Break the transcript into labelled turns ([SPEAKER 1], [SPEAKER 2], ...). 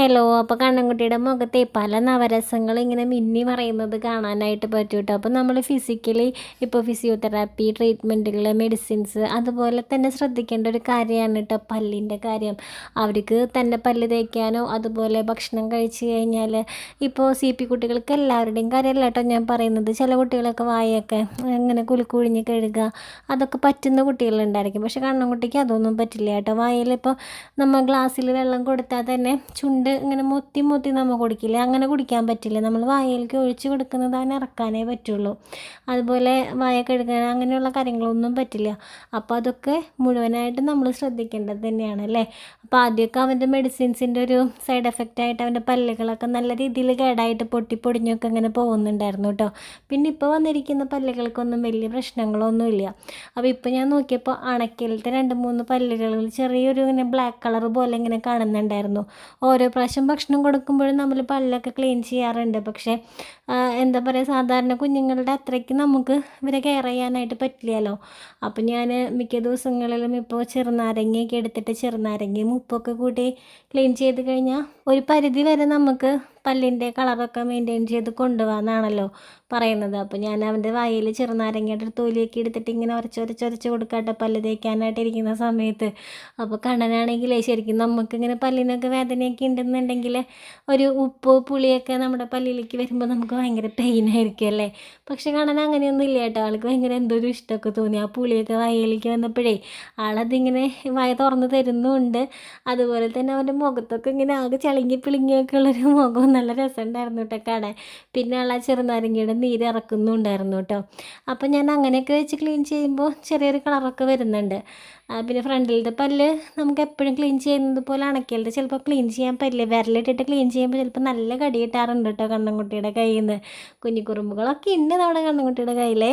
[SPEAKER 1] Hello അപ്പോൾ കണ്ണൻകുട്ടിയുടെ മുഖത്തെ പല നവരസങ്ങൾ ഇങ്ങനെ മിന്നി മറയുന്നത് കാണാനായിട്ട് പറ്റും കേട്ടോ അപ്പോൾ നമ്മൾ ഫിസിക്കലി ഇപ്പോൾ ഫിസിയോതെറാപ്പി ട്രീറ്റ്മെന്റുകൾ മെഡിസിൻസ് അതുപോലെ തന്നെ ശ്രദ്ധിക്കേണ്ട ഒരു കാര്യമാണ് കേട്ടോ പല്ലിന്റെ കാര്യം. അവർക്ക് തന്നെ പല്ല് തേക്കാനോ അതുപോലെ ഭക്ഷണം കഴിച്ചു കഴിഞ്ഞാൽ ഇപ്പോൾ സി പി കുട്ടികൾക്ക് എല്ലാവരുടെയും കാര്യമല്ല കേട്ടോ ഞാൻ പറയുന്നത്. ചില കുട്ടികളൊക്കെ വായൊക്കെ ഇങ്ങനെ കുലുക്കുഴിഞ്ഞ് കഴുകുക അതൊക്കെ പറ്റുന്ന കുട്ടികളുണ്ടായിരിക്കും. പക്ഷേ കണ്ണൻകുട്ടിക്ക് അതൊന്നും പറ്റില്ല കേട്ടോ വായയിൽ ഇപ്പോൾ നമ്മൾ ഗ്ലാസ്സിൽ വെള്ളം കൊടുത്താൽ തന്നെ ചുണ്ട് ഇങ്ങനെ മുത്തി മുത്തി നമ്മൾ കുടിക്കില്ല? അങ്ങനെ കുടിക്കാൻ പറ്റില്ല? നമ്മൾ വായയിലേക്ക് ഒഴിച്ച് കൊടുക്കുന്നത് അവന് ഇറക്കാനേ പറ്റുള്ളൂ. അതുപോലെ വായ കഴുകാൻ അങ്ങനെയുള്ള കാര്യങ്ങളൊന്നും പറ്റില്ല. അപ്പോൾ അതൊക്കെ മുഴുവനായിട്ട് നമ്മൾ ശ്രദ്ധിക്കേണ്ടത് തന്നെയാണ് അല്ലേ? അപ്പോൾ ആദ്യമൊക്കെ അവന്റെ മെഡിസിൻസിന്റെ ഒരു സൈഡ് എഫക്റ്റ് ആയിട്ട് അവന്റെ പല്ലുകളൊക്കെ നല്ല രീതിയിൽ കേടായിട്ട് പൊട്ടി പൊടിഞ്ഞൊക്കെ അങ്ങനെ പോകുന്നുണ്ടായിരുന്നു കേട്ടോ. പിന്നെ ഇപ്പോൾ വന്നിരിക്കുന്ന പല്ലുകൾക്കൊന്നും വലിയ പ്രശ്നങ്ങളൊന്നുമില്ല. അപ്പോൾ ഇപ്പോൾ ഞാൻ നോക്കിയപ്പോൾ അണക്കലത്തെ രണ്ട് മൂന്ന് പല്ലുകളിൽ ചെറിയൊരു ഇങ്ങനെ ബ്ലാക്ക് കളർ പോലെ ഇങ്ങനെ കാണുന്നുണ്ടായിരുന്നു. ഓരോ പ്രാവശ്യം ഭക്ഷണം കൊടുക്കുമ്പോഴും നമ്മൾ പല്ലൊക്കെ ക്ലീൻ ചെയ്യാറുണ്ട്. പക്ഷേ എന്താ പറയുക സാധാരണ കുഞ്ഞുങ്ങളുടെ അത്രയ്ക്ക് നമുക്ക് ഇവരെ കെയർ ചെയ്യാനായിട്ട് പറ്റില്ലല്ലോ. അപ്പം ഞാൻ മിക്ക ദിവസങ്ങളിലും ഇപ്പോൾ ചെറുനാരങ്ങയൊക്കെ എടുത്തിട്ട് ചെറുനാരങ്ങയും ഉപ്പൊക്കെ കൂട്ടി ക്ലീൻ ചെയ്ത് കഴിഞ്ഞാൽ ഒരു പരിധി വരെ നമുക്ക് പല്ലിന്റെ കളറൊക്കെ മെയിന്റെയിൻ ചെയ്ത് കൊണ്ടുപോകാമെന്നാണല്ലോ പറയുന്നത്. അപ്പോൾ ഞാൻ അവന്റെ വായിൽ ചെറുനാരങ്ങയുടെ തൊലിയൊക്കെ എടുത്തിട്ട് ഇങ്ങനെ ഉരച്ചൊരച്ചൊരച്ച് കൊടുക്കട്ടെ പല്ല് തേക്കാനായിട്ട് ഇരിക്കുന്ന സമയത്ത്. അപ്പോൾ കണ്ണനാണെങ്കിലേ ശരിക്കും നമുക്കിങ്ങനെ പല്ലിനൊക്കെ വേദനയൊക്കെ ഉണ്ടെന്നുണ്ടെങ്കിൽ ഒരു ഉപ്പ് പുളിയൊക്കെ നമ്മുടെ പല്ലിലേക്ക് വരുമ്പോൾ നമുക്ക് ഭയങ്കര പെയിൻ ആയിരിക്കും അല്ലേ? പക്ഷെ കണ്ണൻ അങ്ങനെയൊന്നും ഇല്ല കേട്ടോ. ആൾക്ക് ഭയങ്കര എന്തോ ഒരു ഇഷ്ടമൊക്കെ തോന്നി. ആ പുളിയൊക്കെ വായയിലേക്ക് വന്നപ്പോഴേ ആളതിങ്ങനെ വായ തുറന്ന് തരുന്നുമുണ്ട് അതുപോലെ തന്നെ അവന്റെ മുഖത്തൊക്കെ ഇങ്ങനെ ആകെ ചളിങ്ങി പിളിങ്ങിയൊക്കെ ഉള്ളൊരു മുഖം നല്ല രസമുണ്ടായിരുന്നു കേട്ടോ കാണാൻ. പിന്നെ ആൾ ചെറുനാരങ്ങയുടെ നീര് ഇറക്കുന്നുണ്ടായിരുന്നു കേട്ടോ അപ്പം ഞാൻ അങ്ങനെയൊക്കെ വെച്ച് ക്ലീൻ ചെയ്യുമ്പോൾ ചെറിയൊരു കളറൊക്കെ വരുന്നുണ്ട്. പിന്നെ ഫ്രണ്ടിലത്തെ പല്ല് നമുക്ക് എപ്പോഴും ക്ലീൻ ചെയ്യുന്നത് പോലെ അണക്കിയാലും ചിലപ്പോൾ ക്ലീൻ ചെയ്യാൻ പറ്റില്ല. വിരലിട്ടിട്ട് ക്ലീൻ ചെയ്യുമ്പോൾ ചിലപ്പോൾ നല്ല കടി കിട്ടാറുണ്ട് കേട്ടോ കണ്ണൻകുട്ടിയുടെ കയ്യിൽ നിന്ന് കുഞ്ഞിക്കുറുമ്പുകളൊക്കെ ഉണ്ട് നമ്മുടെ കണ്ണൻകുട്ടിയുടെ കയ്യിലേ.